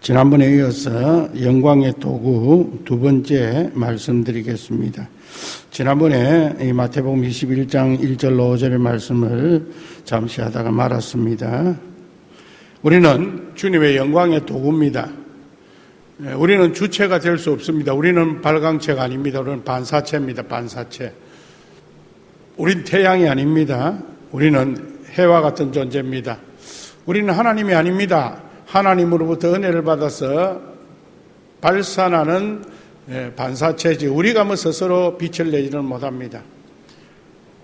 지난번에 이어서 영광의 도구 두 번째 말씀드리겠습니다. 지난번에 이 마태복음 21장 1절 5절의 말씀을 잠시 하다가 말았습니다. 우리는 주님의 영광의 도구입니다. 예, 우리는 주체가 될 수 없습니다. 우리는 발광체가 아닙니다. 우리는 반사체입니다. 반사체. 우린 태양이 아닙니다. 우리는 해와 같은 존재입니다. 우리는 하나님이 아닙니다. 하나님으로부터 은혜를 받아서 발산하는 예, 반사체지 우리가 뭐 스스로 빛을 내지는 못합니다.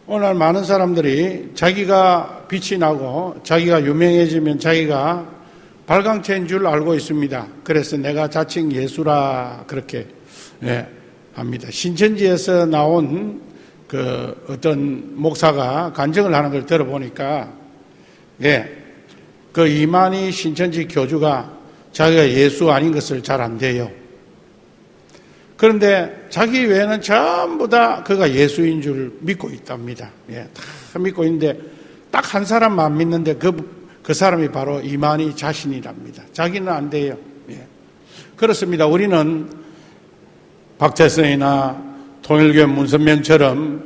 오늘 많은 사람들이 자기가 빛이 나고 자기가 유명해지면 자기가 발광체인 줄 알고 있습니다. 그래서 내가 자칭 예수라 그렇게 예, 합니다. 신천지에서 나온 그 어떤 목사가 간증을 하는 걸 들어보니까 예, 그 이만희 신천지 교주가 자기가 예수 아닌 것을 잘 안 돼요. 그런데 자기 외에는 전부 다 그가 예수인 줄 믿고 있답니다. 예, 다 믿고 있는데 딱 한 사람만 믿는데 그, 그 사람이 바로 이만희 자신이랍니다. 자기는 안 돼요. 예. 그렇습니다. 우리는 박재성이나 통일교 문선명처럼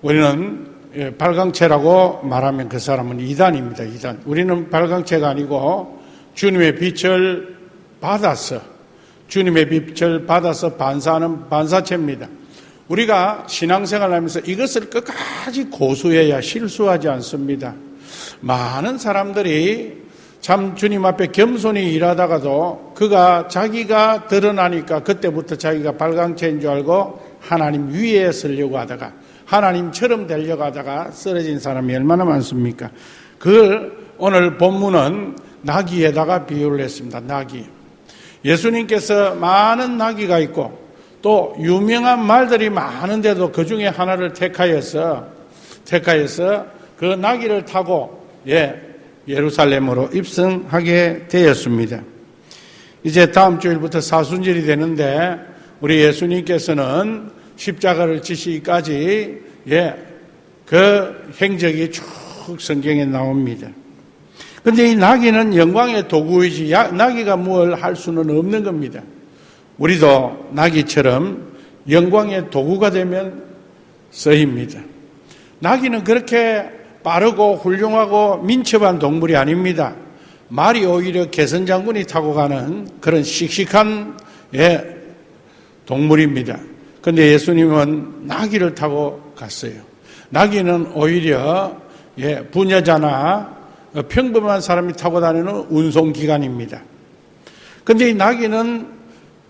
우리는 예, 발광체라고 말하면 그 사람은 이단입니다. 이단. 우리는 발광체가 아니고 주님의 빛을 받아서 주님의 빛을 받아서 반사하는 반사체입니다. 우리가 신앙생활 하면서 이것을 끝까지 고수해야 실수하지 않습니다. 많은 사람들이 참 주님 앞에 겸손히 일하다가도 그가 자기가 드러나니까 그때부터 자기가 발광체인 줄 알고 하나님 위에 서려고 하다가 하나님처럼 되려고 하다가 쓰러진 사람이 얼마나 많습니까? 그걸 오늘 본문은 나귀에다가 비유를 했습니다. 나귀. 예수님께서 많은 나귀가 있고 또 유명한 말들이 많은데도 그 중에 하나를 택하여서 택하여서 그 나귀를 타고 예 예루살렘으로 입성하게 되었습니다. 이제 다음 주일부터 사순절이 되는데 우리 예수님께서는 십자가를 지시기까지 예, 그 행적이 쭉 성경에 나옵니다. 근데 이 나귀는 영광의 도구이지 나귀가 뭘 할 수는 없는 겁니다. 우리도 나귀처럼 영광의 도구가 되면 쓰입니다. 나귀는 그렇게 빠르고 훌륭하고 민첩한 동물이 아닙니다. 말이 오히려 개선장군이 타고 가는 그런 씩씩한 예, 동물입니다. 근데 예수님은 나귀를 타고 갔어요. 나귀는 오히려 예, 부녀자나 평범한 사람이 타고 다니는 운송기관입니다. 근데 이 나귀는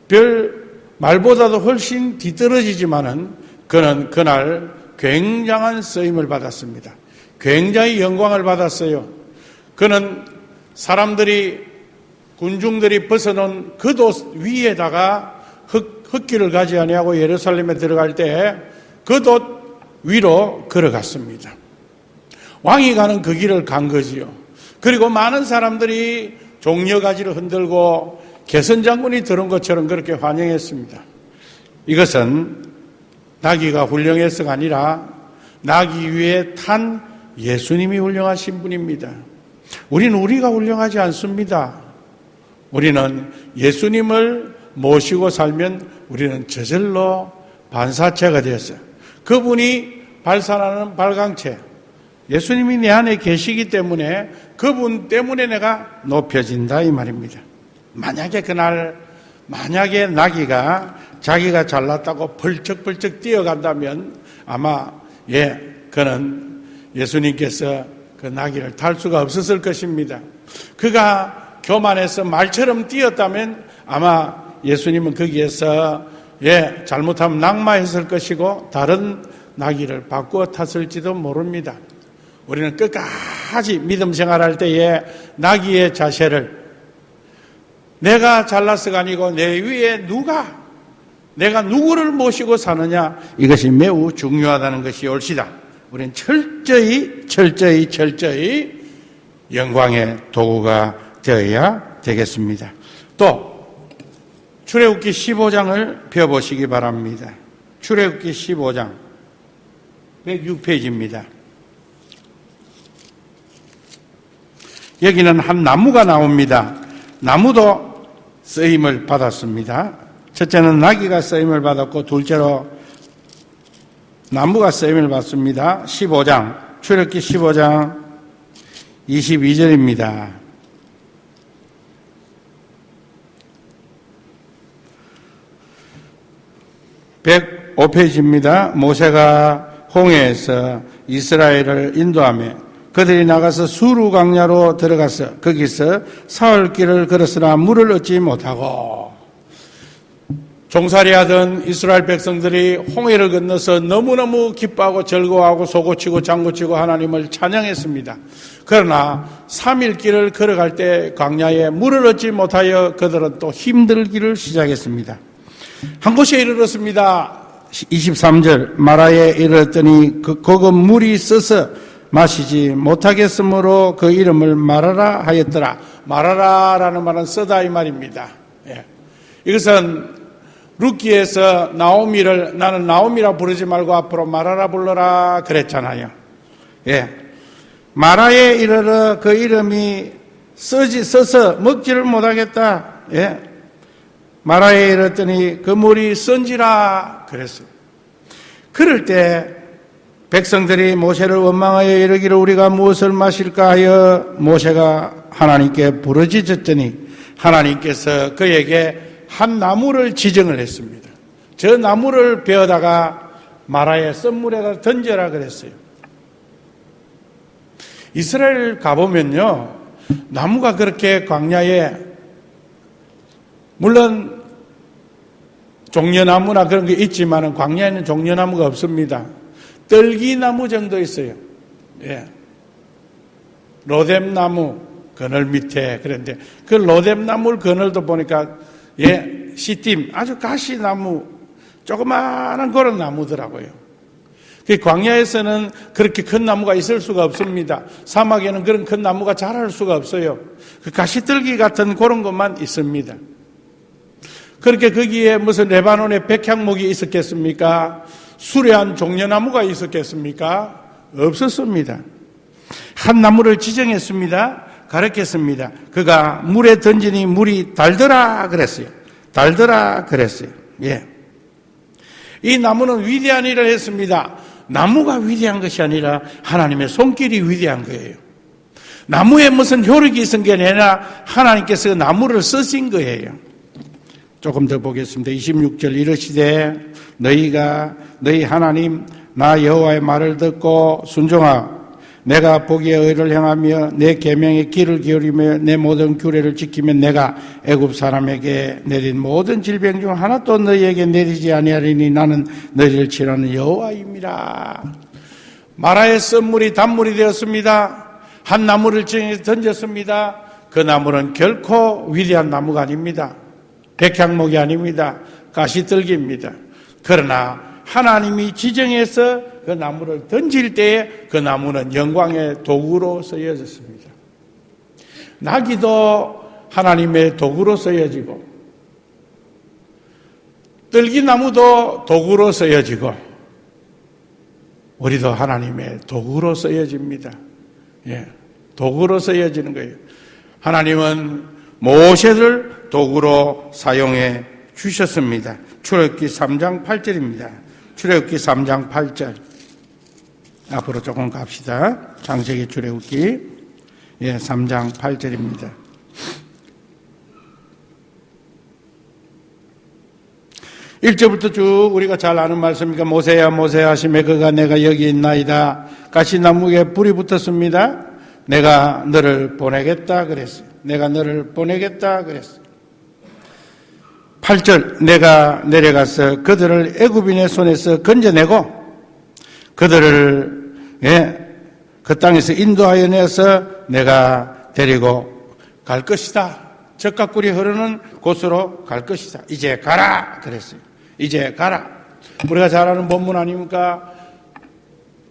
별 말보다도 훨씬 뒤떨어지지만은 그는 그날 굉장한 쓰임을 받았습니다. 굉장히 영광을 받았어요. 그는 사람들이 군중들이 벗어놓은 그돛 위에다가 흙, 흙길을 가지 아니하고 예루살렘에 들어갈 때 그돛 위로 걸어갔습니다. 왕이 가는 그 길을 간 거지요. 그리고 많은 사람들이 종려 가지를 흔들고 개선 장군이 들은 것처럼 그렇게 환영했습니다. 이것은 나귀가 훌륭해서가 아니라 나귀 위에 탄 예수님이 훌륭하신 분입니다. 우리는 우리가 훌륭하지 않습니다. 우리는 예수님을 모시고 살면 우리는 저절로 반사체가 되었어요. 그분이 발산하는 발광체, 예수님이 내 안에 계시기 때문에 그분 때문에 내가 높여진다 이 말입니다. 만약에 그날 만약에 나귀가 자기가 잘났다고 벌쩍벌쩍 뛰어간다면 아마 예 그는 예수님께서 그 나귀를 탈 수가 없었을 것입니다. 그가 교만해서 말처럼 뛰었다면 아마 예수님은 거기에서 예 잘못하면 낙마했을 것이고 다른 나귀를 바꾸어 탔을지도 모릅니다. 우리는 끝까지 믿음 생활할 때에 나귀의 자세를 내가 잘났어가 아니고 내 위에 누가 내가 누구를 모시고 사느냐 이것이 매우 중요하다는 것이 옳시다. 우리는 철저히 철저히 철저히 영광의 도구가 되어야 되겠습니다. 또 출애굽기 15장을 펴보시기 바랍니다. 출애굽기 15장 106페이지입니다. 여기는 한 나무가 나옵니다. 나무도 쓰임을 받았습니다. 첫째는 나귀가 쓰임을 받았고 둘째로 나무가 쓰임을 받습니다. 15장 출애굽기 15장 22절입니다. (105페이지입니다) 모세가 홍해에서 이스라엘을 인도하며 그들이 나가서 수루 강야로 들어가서 거기서 사흘 길을 걸었으나 물을 얻지 못하고 종살이하던 이스라엘 백성들이 홍해를 건너서 너무너무 기뻐하고 즐거워하고 소고치고 장구치고 하나님을 찬양했습니다. 그러나 3일 길을 걸어갈 때 광야에 물을 얻지 못하여 그들은 또 힘들기를 시작했습니다. 한 곳에 이르렀습니다. 23절 마라에 이르렀더니 그 거기 물이 써서 마시지 못하겠으므로 그 이름을 마라라 하였더라. 마라라라는 말은 쓰다 이 말입니다. 예. 이것은 루키에서 나오미를 나는 나오미라 부르지 말고 앞으로 마라라 불러라 그랬잖아요. 예. 마라에 이르러 그 이름이 쓰지 써서 먹지를 못하겠다. 예. 마라에 이르렀더니 그 물이 쓴지라 그랬어요. 그럴 때 백성들이 모세를 원망하여 이르기를 우리가 무엇을 마실까 하여 모세가 하나님께 부르짖었더니 하나님께서 그에게 한 나무를 지정을 했습니다. 저 나무를 베어다가 마라의 썬물에다 던져라 그랬어요. 이스라엘 가보면요, 나무가 그렇게 광야에, 물론 종려나무나 그런 게 있지만 광야에는 종려나무가 없습니다. 떨기나무 정도 있어요. 예. 로뎀나무 그늘 밑에 그런데 그 로뎀나무 그늘도 보니까 예 시팀 아주 가시나무 조그마한 그런 나무더라고요. 그 광야에서는 그렇게 큰 나무가 있을 수가 없습니다. 사막에는 그런 큰 나무가 자랄 수가 없어요. 그 가시떨기 같은 그런 것만 있습니다. 그렇게 거기에 무슨 레바논의 백향목이 있었겠습니까? 수려한 종려나무가 있었겠습니까? 없었습니다. 한 나무를 지정했습니다. 가르쳤습니다. 그가 물에 던지니 물이 달더라 그랬어요. 달더라 그랬어요. 예. 이 나무는 위대한 일을 했습니다. 나무가 위대한 것이 아니라 하나님의 손길이 위대한 거예요. 나무에 무슨 효력이 있은 게 아니라 하나님께서 나무를 쓰신 거예요. 조금 더 보겠습니다. 26절 이르시되 너희가 너희 하나님 나 여호와의 말을 듣고 순종하 내가 보기에 의를 행하며 내 계명의 길을 기울이며 내 모든 규례를 지키면 내가 애굽 사람에게 내린 모든 질병 중 하나도 너희에게 내리지 아니하리니 나는 너희를 치라는 여호와입니다. 마라의 썬물이 단물이 되었습니다. 한 나무를 던졌습니다. 그 나무는 결코 위대한 나무가 아닙니다. 백향목이 아닙니다. 가시떨기입니다. 그러나 하나님이 지정해서 그 나무를 던질 때에 그 나무는 영광의 도구로 쓰여졌습니다. 나기도 하나님의 도구로 쓰여지고 뜰기나무도 도구로 쓰여지고 우리도 하나님의 도구로 쓰여집니다. 예, 도구로 쓰여지는 거예요. 하나님은 모세를 도구로 사용해 주셨습니다. 출애굽기 3장 8절입니다. 출애굽기 3장 8절. 앞으로 조금 갑시다. 장세기 출애굽기 예, 3장 8절입니다. 일절부터쭉 우리가 잘 아는 말씀이니까 모세야 모세야 하시매 그가 내가 여기 있나이다. 가시나무에 불이 붙었습니다. 내가 너를 보내겠다 그랬어요. 내가 너를 보내겠다 그랬어요. 8절 내가 내려가서 그들을 애굽인의 손에서 건져내고 그들을 예, 그 땅에서 인도하여 내서 내가 데리고 갈 것이다. 적과 꿀이 흐르는 곳으로 갈 것이다. 이제 가라 그랬어요. 이제 가라. 우리가 잘 아는 본문 아닙니까?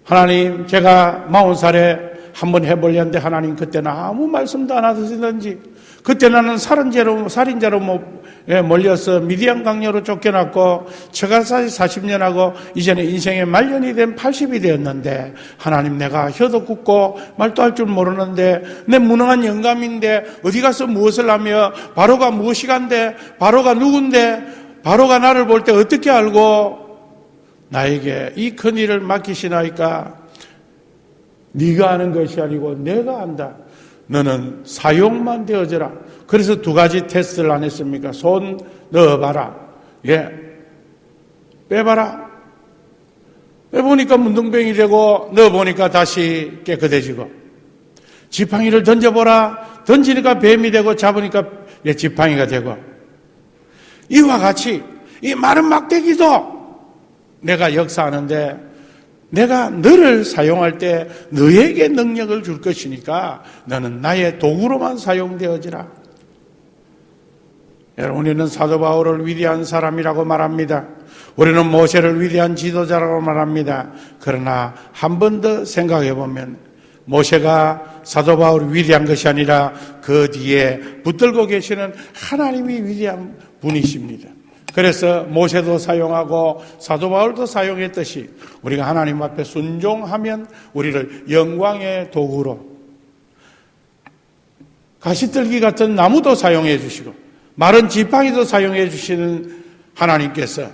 하나님 제가 마흔 살에 한번 해보려는데 하나님 그때는 아무 말씀도 안 하시던지 그때 나는 살인자로, 살인자로 뭐, 예, 몰려서 미디안 강요로 쫓겨났고, 처가사지 40년 하고, 이제는 인생의 말년이 된 80이 되었는데, 하나님 내가 혀도 굽고, 말도 할 줄 모르는데, 내 무능한 영감인데, 어디 가서 무엇을 하며, 바로가 무엇이간데, 바로가 누군데, 바로가 나를 볼 때 어떻게 알고, 나에게 이 큰 일을 맡기시나이까, 네가 아는 것이 아니고 내가 안다. 너는 사용만 되어져라. 그래서 두 가지 테스트를 안 했습니까? 손 넣어봐라. 예. 빼봐라. 빼보니까 문둥병이 되고 넣어보니까 다시 깨끗해지고 지팡이를 던져보라. 던지니까 뱀이 되고 잡으니까 예, 지팡이가 되고 이와 같이 이 마른 막대기도 내가 역사하는데 내가 너를 사용할 때 너에게 능력을 줄 것이니까 너는 나의 도구로만 사용되어지라. 여러분, 우리는 사도 바울을 위대한 사람이라고 말합니다. 우리는 모세를 위대한 지도자라고 말합니다. 그러나 한 번 더 생각해 보면 모세가 사도 바울이 위대한 것이 아니라 그 뒤에 붙들고 계시는 하나님이 위대한 분이십니다. 그래서 모세도 사용하고 사도 바울도 사용했듯이 우리가 하나님 앞에 순종하면 우리를 영광의 도구로 가시떨기 같은 나무도 사용해 주시고 마른 지팡이도 사용해 주시는 하나님께서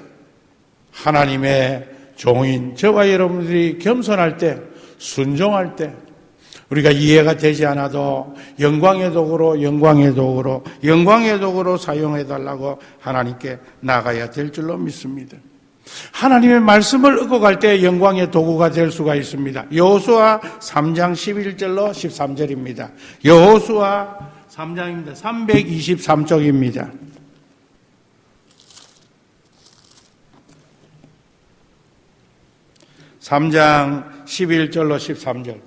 하나님의 종인 저와 여러분들이 겸손할 때 순종할 때 우리가 이해가 되지 않아도 영광의 도구로 영광의 도구로 영광의 도구로 사용해 달라고 하나님께 나가야 될 줄로 믿습니다. 하나님의 말씀을 얻고 갈 때 영광의 도구가 될 수가 있습니다. 여호수아 3장 11절로 13절입니다. 여호수아 3장입니다. 323쪽입니다. (3장 11절로 13절)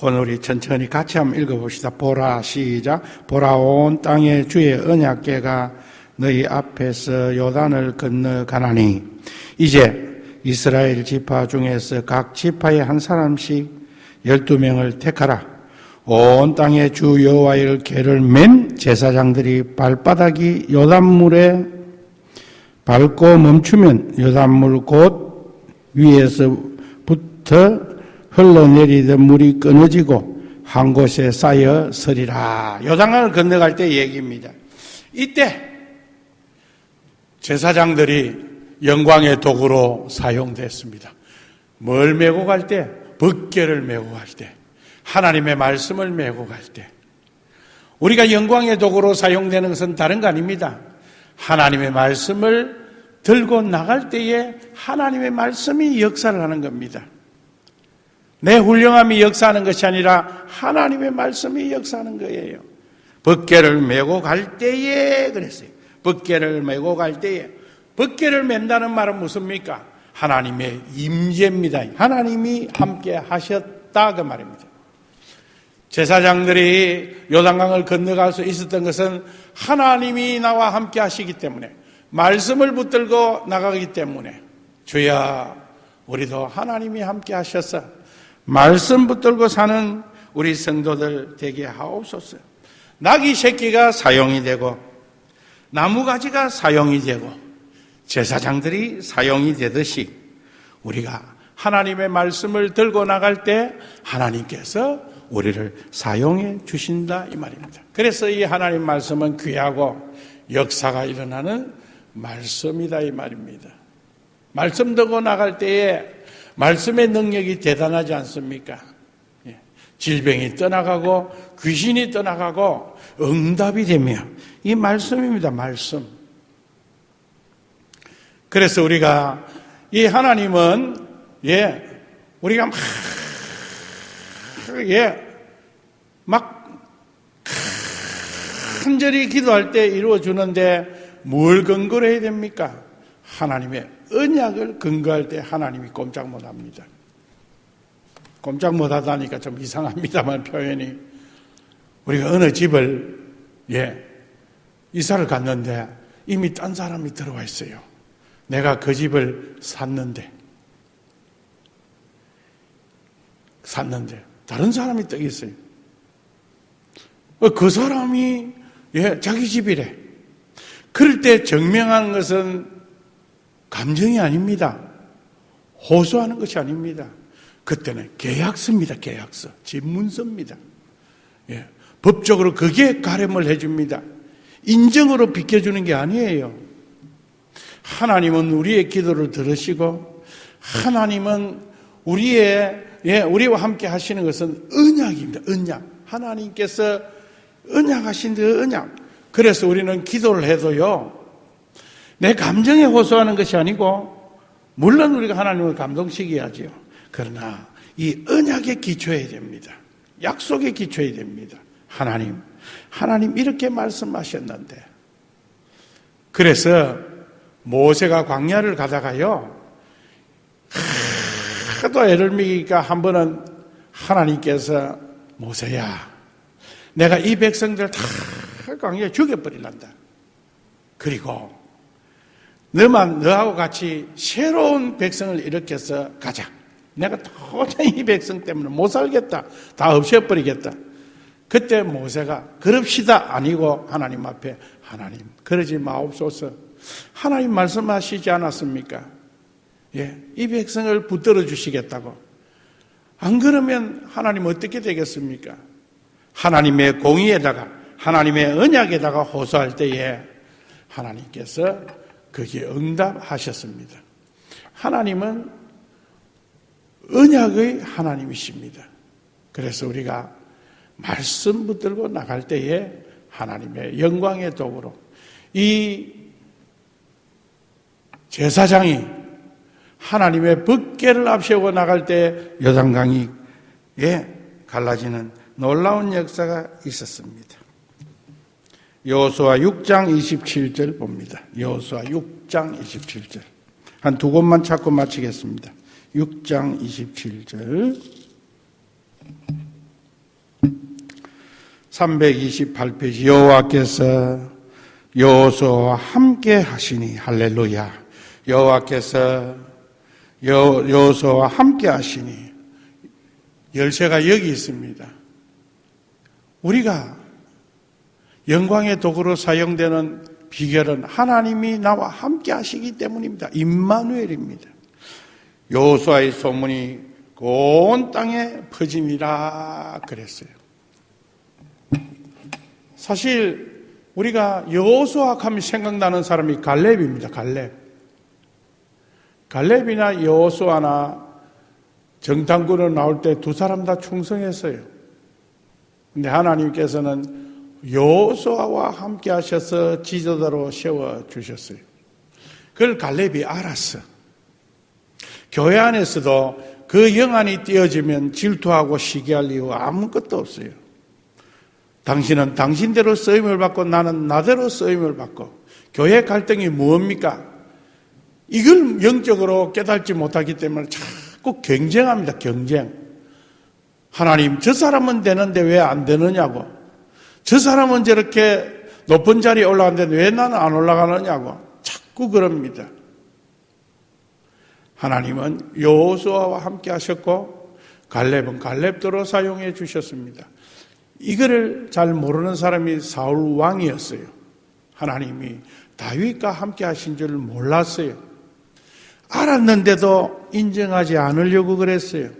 오늘 우리 천천히 같이 한번 읽어봅시다. 보라 시작. 보라 온 땅의 주의 언약궤가 너희 앞에서 요단을 건너 가나니 이제 이스라엘 지파 중에서 각 지파의 한 사람씩 열두 명을 택하라. 온 땅의 주 여호와의 궤를 맨 제사장들이 발바닥이 요단물에 밟고 멈추면 요단물 곧 위에서부터 흘러내리던 물이 끊어지고 한 곳에 쌓여 서리라. 요단강을 건너갈 때 얘기입니다. 이때 제사장들이 영광의 도구로 사용됐습니다. 뭘 메고 갈 때? 벗개를 메고 갈 때. 하나님의 말씀을 메고 갈 때. 우리가 영광의 도구로 사용되는 것은 다른 거 아닙니다. 하나님의 말씀을 들고 나갈 때에 하나님의 말씀이 역사를 하는 겁니다. 내 훌륭함이 역사하는 것이 아니라 하나님의 말씀이 역사하는 거예요. 벗개를 메고 갈 때에 그랬어요. 벗개를 메고 갈 때에 벗개를 맨다는 말은 무엇입니까? 하나님의 임재입니다. 하나님이 함께 하셨다 그 말입니다. 제사장들이 요단강을 건너갈 수 있었던 것은 하나님이 나와 함께 하시기 때문에 말씀을 붙들고 나가기 때문에 주야 우리도 하나님이 함께 하셔서 말씀 붙들고 사는 우리 성도들 되게 하옵소서. 낙이 새끼가 사용이 되고 나무가지가 사용이 되고 제사장들이 사용이 되듯이 우리가 하나님의 말씀을 들고 나갈 때 하나님께서 우리를 사용해 주신다 이 말입니다. 그래서 이 하나님 말씀은 귀하고 역사가 일어나는 말씀이다 이 말입니다. 말씀 들고 나갈 때에 말씀의 능력이 대단하지 않습니까? 예. 질병이 떠나가고 귀신이 떠나가고 응답이 되며 이 말씀입니다. 말씀. 그래서 우리가 이 하나님은 예 우리가 막 예, 막 간절히 기도할 때 이루어 주는데 뭘 근거로 해야 됩니까? 하나님의 언약을 근거할 때 하나님이 꼼짝 못 합니다. 꼼짝 못 하다니까 좀 이상합니다만 표현이. 우리가 어느 집을, 예, 이사를 갔는데 이미 딴 사람이 들어와 있어요. 내가 그 집을 샀는데, 샀는데, 다른 사람이 떡 있어요. 어, 그 사람이, 예, 자기 집이래. 그럴 때 증명하는 것은 감정이 아닙니다. 호소하는 것이 아닙니다. 그때는 계약서입니다. 계약서. 집문서입니다. 예. 법적으로 그게 가름을 해줍니다. 인정으로 비켜주는 게 아니에요. 하나님은 우리의 기도를 들으시고 하나님은 우리의 예, 우리와 함께 하시는 것은 언약입니다. 언약. 하나님께서 언약하신 그 언약. 그래서 우리는 기도를 해도요. 내 감정에 호소하는 것이 아니고 물론 우리가 하나님을 감동시켜야지요. 그러나 이 언약에 기초해야 됩니다. 약속에 기초해야 됩니다. 하나님, 하나님 이렇게 말씀하셨는데. 그래서 모세가 광야를 가다가요. 하도 애를 먹이니까 한 번은 하나님께서 모세야, 내가 이 백성들 다 광야에 죽여버리란다. 그리고 너만 너하고 같이 새로운 백성을 일으켜서 가자. 내가 도저히 이 백성 때문에 못 살겠다. 다 없애버리겠다. 그때 모세가 그럽시다 아니고 하나님 앞에 하나님 그러지 마옵소서. 하나님 말씀하시지 않았습니까? 예, 이 백성을 붙들어 주시겠다고. 안 그러면 하나님 어떻게 되겠습니까? 하나님의 공의에다가 하나님의 언약에다가 호소할 때에 하나님께서 거기에 응답하셨습니다. 하나님은 언약의 하나님이십니다. 그래서 우리가 말씀 붙들고 나갈 때에 하나님의 영광의 도구로 이 제사장이 하나님의 법계를 앞세워 나갈 때 여당강이 예, 갈라지는 놀라운 역사가 있었습니다. 여호수아 6장 27절 봅니다. 여호수아 6장 27절. 한 두 곳만 찾고 마치겠습니다. 6장 27절. 328페이지 여호와께서 여호수아와 함께 하시니 할렐루야. 여호와께서 여호수아와 함께 하시니 열쇠가 여기 있습니다. 우리가 영광의 도구로 사용되는 비결은 하나님이 나와 함께 하시기 때문입니다. 임마누엘입니다. 여호수아의 소문이 온 땅에 퍼짐이라 그랬어요. 사실 우리가 여호수아 하면 생각나는 사람이 갈렙입니다. 갈렙. 갈렙이나 여호수아나 정탐꾼으로 나올 때 두 사람 다 충성했어요. 근데 하나님께서는 여호수아와 함께 하셔서 지도자로 세워 주셨어요. 그걸 갈렙이 알았어. 교회 안에서도 그 영안이 띄어지면 질투하고 시기할 이유 아무것도 없어요. 당신은 당신대로 쓰임을 받고 나는 나대로 쓰임을 받고 교회 갈등이 무엇입니까? 이걸 영적으로 깨닫지 못하기 때문에 자꾸 경쟁합니다. 경쟁. 하나님, 저 사람은 되는데 왜 안 되느냐고. 저 사람은 저렇게 높은 자리에 올라갔는데 왜 나는 안 올라가느냐고. 자꾸 그럽니다. 하나님은 여호수아와 함께 하셨고 갈렙은 갈렙도로 사용해 주셨습니다. 이거를 잘 모르는 사람이 사울 왕이었어요. 하나님이 다윗과 함께 하신 줄 몰랐어요. 알았는데도 인정하지 않으려고 그랬어요.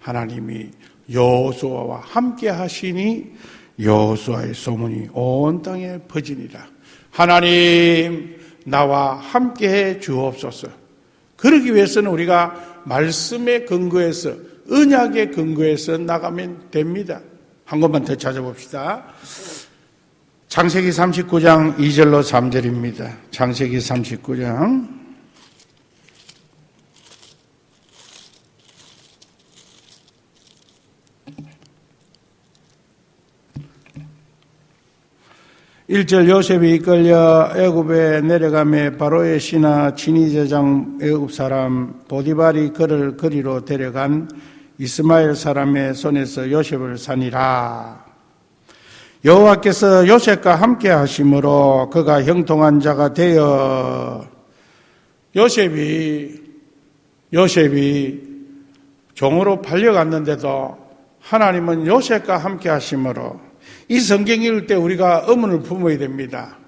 하나님이 여호수아와 함께 하시니 여호수아의 소문이 온 땅에 퍼지니라. 하나님 나와 함께 해 주옵소서. 그러기 위해서는 우리가 말씀의 근거에서 언약의 근거에서 나가면 됩니다. 한 것만 더 찾아봅시다. 창세기 39장 2절로 3절입니다. 창세기 39장 1절 요셉이 이끌려 애굽에 내려가며 바로의 신하 친위제장 애굽 사람 보디발이 그를 거리로 데려간 이스마엘 사람의 손에서 요셉을 산이라. 여호와께서 요셉과 함께 하심으로 그가 형통한 자가 되어 요셉이 요셉이 종으로 팔려갔는데도 하나님은 요셉과 함께 하심으로 이 성경 읽을 때 우리가 의문을 품어야 됩니다.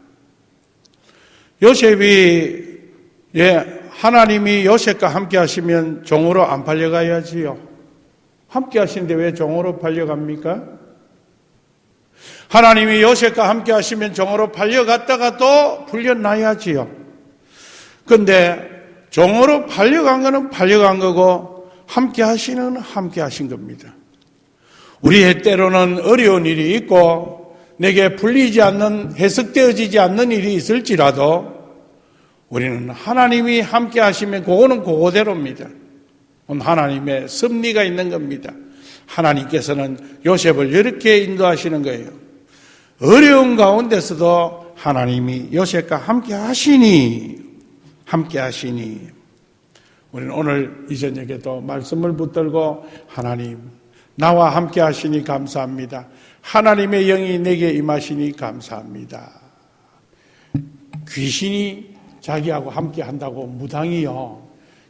요셉이 예, 하나님이 요셉과 함께 하시면 종으로 안 팔려가야지요. 함께 하시는데 왜 종으로 팔려갑니까? 하나님이 요셉과 함께 하시면 종으로 팔려갔다가 또 풀려나야지요. 근데 종으로 팔려간 거는 팔려간 거고 함께 하시는 함께 하신 겁니다. 우리의 때로는 어려운 일이 있고 내게 풀리지 않는 해석되어지지 않는 일이 있을지라도 우리는 하나님이 함께 하시면 그거는 그거대로입니다. 하나님의 섭리가 있는 겁니다. 하나님께서는 요셉을 이렇게 인도하시는 거예요. 어려운 가운데서도 하나님이 요셉과 함께 하시니, 함께 하시니, 우리는 오늘 이 저녁에도 말씀을 붙들고 하나님, 나와 함께 하시니 감사합니다. 하나님의 영이 내게 임하시니 감사합니다. 귀신이 자기하고 함께 한다고 무당이요.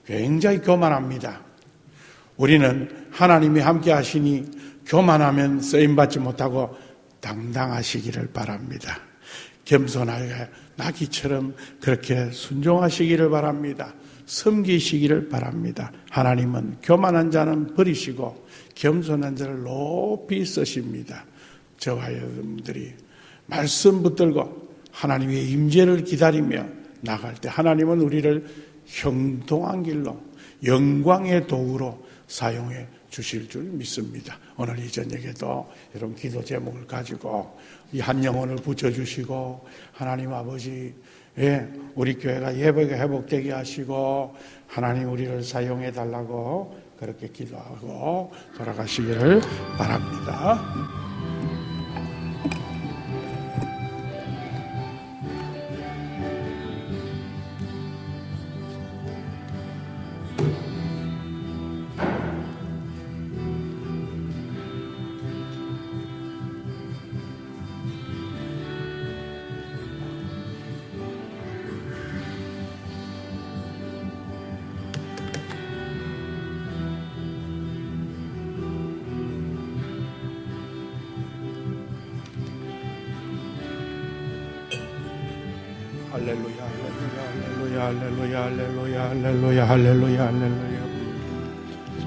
굉장히 교만합니다. 우리는 하나님이 함께 하시니 교만하면 쓰임받지 못하고 당당하시기를 바랍니다. 겸손하게 나기처럼 그렇게 순종하시기를 바랍니다. 섬기시기를 바랍니다. 하나님은 교만한 자는 버리시고 겸손한 자를 높이 쓰십니다. 저와 여러분들이 말씀 붙들고 하나님의 임재를 기다리며 나갈 때 하나님은 우리를 형통한 길로 영광의 도구로 사용해 주실 줄 믿습니다. 오늘 이 저녁에도 여러분 기도 제목을 가지고 이 한 영혼을 붙여주시고 하나님 아버지 예, 우리 교회가 예배가 회복되게 하시고 하나님 우리를 사용해 달라고 그렇게 기도하고 돌아가시기를 바랍니다.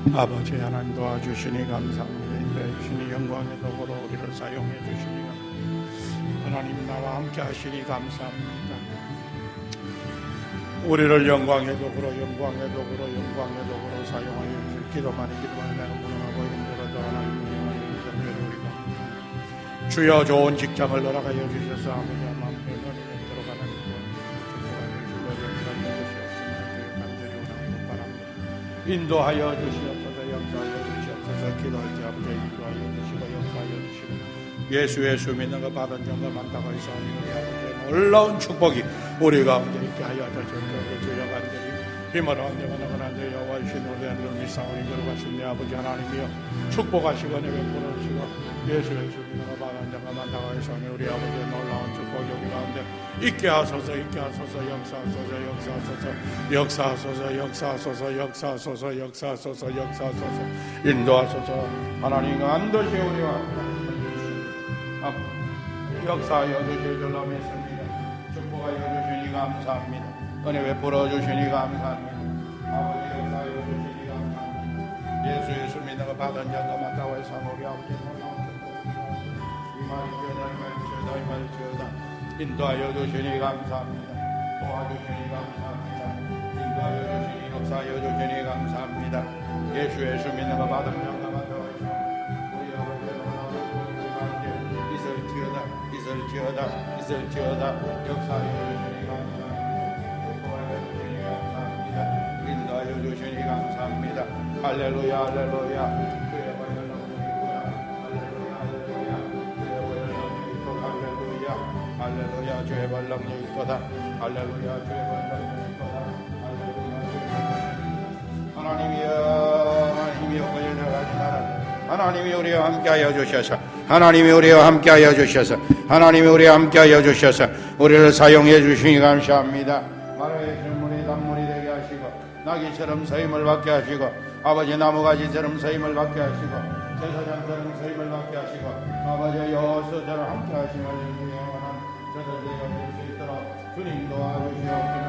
아버지 하나님 도와주시니 감사합니다. 인도해 주시니 영광의 도구로 우리를 사용해 주시니 하나님 나와 함께 하시니 감사합니다. 우리를 영광의 도구로 영광의 도구로 영광의 도구로 사용하여 주실 기도 많이 기도하는 내가 무능하고 힘들어도 하나님 우리가 주여 좋은 직장을 허락하여 주셔서 아버지 인도하여 주시옵소서 기도할 때 아버지 인도하여 주시고 역사하여 주시고. 예수 예수 믿는 거 받은 점과 많다고 해서 우리 아버지 놀라운 축복이 우리 가운데 있게 하여 주시옵소서 주여 간절히 얻는 거는 안돼 여호와이신 우리 하나님 이상으로 걸어가신 내 아버지 하나님이여 축복하시고 내게 부르시고 예수 예수 믿는 거 받은 점과 많다고 해서 우리 아버지의 놀라운 우리 가운데 있게 하소서 있게 하소서 역사하소서 역사하소서 역사하소서 역사하소서 역사하소서 역사하소서 역사하소서. 인도하소서. 하나님 안도시 우리와 역사하여 주실 줄로 믿습니다. 축복하여 주시니 감사합니다. 은혜 베풀어 주시니 감사합니다. 아버지 역사하여 주시니 감사합니다. 예수 예수 믿는 거 받은 자가 맞다고 해서 우리 아버지 놀라운 축복 이말이 지어다 이말이 지어다 인도하여 주시니 감사합니다. 도와주시니 감사합니다. 인도하여 주시니 역사하여 주시니 감사합니다. 예수 예수 믿는 거 받은 영감한 우리 아버지의 있을지어다 있을지어다 있을지어다 역사하여 주시니 감사합니다. 인도하여 주시니 감사합니다. 할렐루야 할렐루야 주의 발랑이 있도다. 할렐루야 주의 발랑이 있도다. 할렐루야. 하나님이여 하나님이여 거의 나가지 나라 하나님이 우리와 함께하여 주셔서 하나님이 우리와 함께하여 주셔서 하나님이 우리와 함께하여 주셔서 우리를 사용해 주시니 감사합니다. 마라의 실물이 단물이 되게 하시고 나귀처럼 서임을 받게 하시고 아버지 나무가지처럼 서임을 받게 하시고 제사장처럼 서임을 받게 하시고 아버지 여호수처럼 함께 하심을 주의 영원한 저